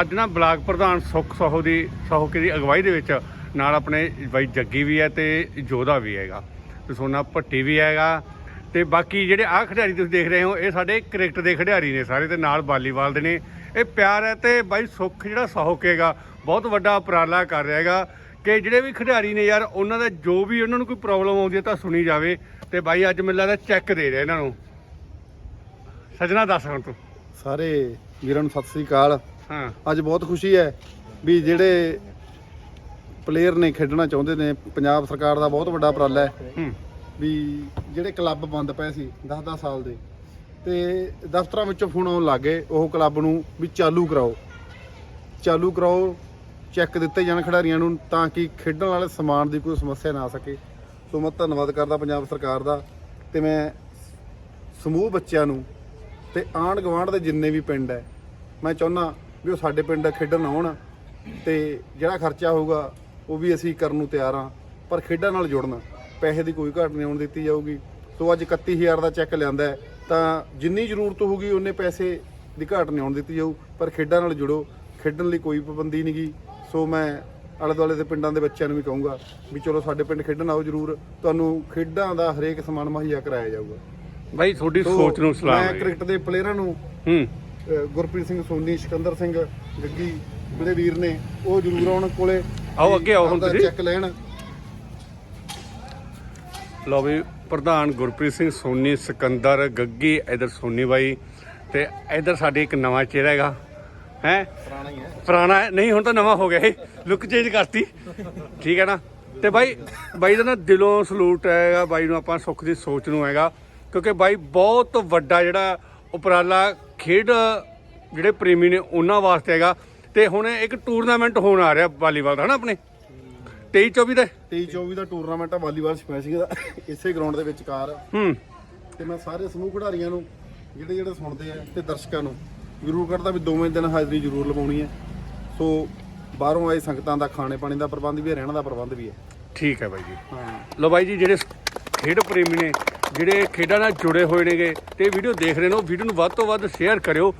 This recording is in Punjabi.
ਅੱਜ ਨਾ ਬਲਾਕ ਪ੍ਰਧਾਨ ਸੁਖ ਸਹੋ ਦੀ ਸਹੋਕੇ ਦੀ ਅਗਵਾਈ ਦੇ ਵਿੱਚ ਨਾਲ ਆਪਣੇ ਬਾਈ ਜੱਗੀ ਵੀ ਹੈ ਤੇ ਜੋਧਾ ਵੀ ਹੈਗਾ ਤੇ ਸੋਨਾ ਭੱਟੀ ਵੀ ਹੈਗਾ ਤੇ ਬਾਕੀ ਜਿਹੜੇ ਆਹ ਖਿਡਾਰੀ ਤੁਸੀਂ ਦੇਖ ਰਹੇ ਹੋ, ਇਹ ਸਾਡੇ ਕ੍ਰਿਕਟ ਦੇ ਖਿਡਾਰੀ ਨੇ ਸਾਰੇ ਤੇ ਨਾਲ ਵਾਲੀਬਾਲ ਦੇ ਨੇ। ਇਹ ਪਿਆਰ ਹੈ ਤੇ ਬਾਈ ਸੁਖ ਜਿਹੜਾ ਸਹੋਕੇਗਾ ਬਹੁਤ ਵੱਡਾ ਉਪਰਾਲਾ ਕਰ ਰਿਹਾ ਹੈਗਾ ਕਿ ਜਿਹੜੇ ਵੀ ਖਿਡਾਰੀ ਨੇ ਯਾਰ, ਉਹਨਾਂ ਦਾ ਜੋ ਵੀ ਉਹਨਾਂ ਨੂੰ ਕੋਈ ਪ੍ਰੋਬਲਮ ਆਉਂਦੀ ਹੈ ਤਾਂ ਸੁਣੀ ਜਾਵੇ ਤੇ ਬਾਈ ਅੱਜ ਮੈਨੂੰ ਲੱਗਦਾ ਚੈੱਕ ਦੇ ਰਿਹਾ ਇਹਨਾਂ ਨੂੰ। ਸਜਣਾ ਦੱਸ ਹੁਣ ਤੂੰ। ਸਾਰੇ ਵੀਰਾਂ ਨੂੰ ਸਤਿ ਸ੍ਰੀ ਅਕਾਲ। ਹਾਂ। ਅੱਜ ਬਹੁਤ ਖੁਸ਼ੀ ਹੈ ਵੀ ਜਿਹੜੇ ਪਲੇਅਰ ਨੇ ਖੇਡਣਾ ਚਾਹੁੰਦੇ ਨੇ ਪੰਜਾਬ ਸਰਕਾਰ ਦਾ ਬਹੁਤ ਵੱਡਾ ਉਪਰਾਲਾ ਹੈ। ਵੀ ਜਿਹੜੇ ਕਲੱਬ ਬੰਦ ਪਏ ਸੀ 10-10 ਸਾਲ ਦੇ ਤੇ ਦਫ਼ਤਰਾਂ ਵਿੱਚੋਂ ਫੋਨ ਆਉਣ ਲੱਗੇ ਉਹ ਕਲੱਬ ਨੂੰ ਵੀ ਚਾਲੂ ਕਰਾਓ। ਚਾਲੂ ਕਰਾਓ ਚੈੱਕ ਦਿੱਤੇ ਜਾਣ ਖਿਡਾਰੀਆਂ ਨੂੰ ਤਾਂ ਕਿ ਖੇਡਣ ਵਾਲੇ ਸਮਾਨ ਦੀ ਕੋਈ ਸਮੱਸਿਆ ਨਾ ਆ ਸਕੇ। ਸੋ ਮੈਂ ਧੰਨਵਾਦ ਕਰਦਾ ਪੰਜਾਬ ਸਰਕਾਰ ਦਾ ਤੇ ਮੈਂ ਸਮੂਹ ਬੱਚਿਆਂ ਨੂੰ ਤੇ ਆਂਢ ਗੁਆਂਢ ਦੇ ਜਿੰਨੇ ਵੀ ਪਿੰਡ ਹੈ ਮੈਂ ਚਾਹੁੰਦਾ ਵੀ ਉਹ ਸਾਡੇ ਪਿੰਡ ਖੇਡਣ ਆਉਣ ਤੇ ਜਿਹੜਾ ਖਰਚਾ ਹੋਊਗਾ ਉਹ ਵੀ ਅਸੀਂ ਕਰਨ ਨੂੰ ਤਿਆਰ ਹਾਂ। ਪਰ ਖੇਡਾਂ ਨਾਲ ਜੁੜਨਾ ਪੈਸੇ ਦੀ ਕੋਈ ਘਾਟ ਨਹੀਂ ਆਉਣ ਦਿੱਤੀ ਜਾਊਗੀ। ਸੋ ਅੱਜ 31000 ਦਾ ਚੈੱਕ ਲਿਆਂਦਾ ਤਾਂ ਜਿੰਨੀ ਜ਼ਰੂਰਤ ਹੋਊਗੀ ਉਹਨੇ ਪੈਸੇ ਦੀ ਘਾਟ ਨਹੀਂ ਆਉਣ ਦਿੱਤੀ ਜਾਊ। ਪਰ ਖੇਡਾਂ ਨਾਲ ਜੁੜੋ ਖੇਡਣ ਲਈ ਕੋਈ ਪਾਬੰਦੀ ਨਹੀਂਗੀ ਸੋ ਮੈਂ ਆਲੇ ਦੁਆਲੇ ਦੇ ਪਿੰਡਾਂ ਦੇ ਬੱਚਿਆਂ ਨੂੰ ਵੀ ਕਹੂੰਗਾ ਵੀ ਚਲੋ ਸਾਡੇ ਪਿੰਡ ਖੇਡਣ ਆਓ ਜਰੂਰ। ਤੁਹਾਨੂੰ ਖੇਡਾਂ ਦਾ ਹਰੇਕ ਸਮਾਨ ਮੁਹੱਈਆ ਕਰਾਇਆ ਜਾਊਗਾ। ਬਾਈ ਤੁਹਾਡੀ ਸੋਚ ਨੂੰ ਸਲਾਮ ਮੈਂ ਕ੍ਰਿਕਟ ਦੇ ਪਲੇਅਰਾਂ ਨੂੰ ਹੂੰ। ਗੁਰਪ੍ਰੀਤ ਸਿੰਘ ਸੋਨੀ ਸਿਕੰਦਰ ਸਿੰਘ ਗੱਗੀ ਮੇਰੇ ਵੀਰ ਨੇ ਉਹ ਜ਼ਰੂਰ ਆਉਣ ਕੋਲੇ ਆਓ ਅੱਗੇ ਆਓ ਹੁਣ ਤੁਸੀਂ। ਚੈੱਕ ਲੈਣ। ਲਓ ਵੀ ਪ੍ਰਧਾਨ ਗੁਰਪ੍ਰੀਤ ਸਿੰਘ ਸੋਨੀ ਸਿਕੰਦਰ ਗੱਗੀ ਇਧਰ ਸੋਨੀ ਬਾਈ ਤੇ ਇਧਰ ਸਾਡੇ ਇੱਕ ਨਵਾਂ ਚਿਹਰਾ ਹੈਗਾ। ਹੈ? ਪੁਰਾਣਾ ਹੀ ਹੈ। ਪੁਰਾਣਾ ਹੈ? ਨਹੀਂ ਹੁਣ ਤਾਂ ਨਵਾਂ ਹੋ ਗਿਆ ਇਹ ਲੁੱਕ ਚੇਂਜ ਕਰਤੀ। ਠੀਕ ਹੈ ਨਾ? ਤੇ ਬਾਈ ਬਾਈ ਦਾ ਨਾ ਦਿਲੋਂ ਸਲੂਟ ਹੈਗਾ ਬਾਈ ਨੂੰ ਆਪਾਂ ਸੁੱਖ ਦੀ ਸੋਚ ਨੂੰ ਹੈਗਾ ਕਿਉਂਕਿ ਬਾਈ ਬਹੁਤ ਵੱਡਾ ਜਿਹੜਾ ਉਪਰਾਲਾ ਖੇਡ ਜਿਹੜੇ ਪ੍ਰੇਮੀ ਨੇ ਉਹਨਾਂ ਵਾਸਤੇ ਹੈਗਾ। ਤੇ ਹੁਣ ਇੱਕ ਟੂਰਨਾਮੈਂਟ ਹੋਣ ਆ ਰਿਹਾ ਵਾਲੀਬਾਲ ਦਾ ਹਨਾ ਆਪਣੇ? 23 24 ਦਾ। 23 24 ਦਾ ਟੂਰਨਾਮੈਂਟ ਆ ਵਾਲੀਬਾਲ ਸਪੈਸ਼ਲ ਦਾ ਇਸੇ ਗਰਾਊਂਡ ਦੇ ਵਿੱਚ ਕਾਰ ਹੂੰ। ਤੇ ਮੈਂ ਸਾਰੇ ਸਮੂਹ ਖਿਡਾਰੀਆਂ ਨੂੰ ਜਿਹੜੇ ਜਿਹੜੇ ਸੁਣਦੇ ਆ ਤੇ ਦਰਸ਼ਕਾਂ ਨੂੰ ਜ਼ਰੂਰ ਕਰਦਾ ਵੀ ਦੋਵੇਂ ਦਿਨ ਹਾਜ਼ਰੀ ਜ਼ਰੂਰ ਲਵਾਉਣੀ ਹੈ ਸੋ ਬਾਹਰੋਂ ਆਏ ਸੰਗਤਾਂ ਦਾ ਖਾਣੇ ਪਾਣੀ ਦਾ ਪ੍ਰਬੰਧ ਵੀ ਹੈ ਰਹਿਣ ਦਾ ਪ੍ਰਬੰਧ ਵੀ ਹੈ। ਠੀਕ ਹੈ ਬਾਈ ਜੀ। ਹਾਂ। ਲੋ ਬਾਈ ਜੀ ਜਿਹੜੇ ਖੇਡ ਪ੍ਰੇਮੀ ਨੇ ਜਿਹੜੇ ਖੇਡਾਂ ਨਾਲ ਜੁੜੇ ਹੋਏ ਨੇਗੇ ਤੇ ਵੀਡੀਓ ਦੇਖ ਰਹੇ ਨੇ ਉਹ ਵੀਡੀਓ ਨੂੰ ਵੱਧ ਤੋਂ ਵੱਧ ਸ਼ੇਅਰ ਕਰਿਓ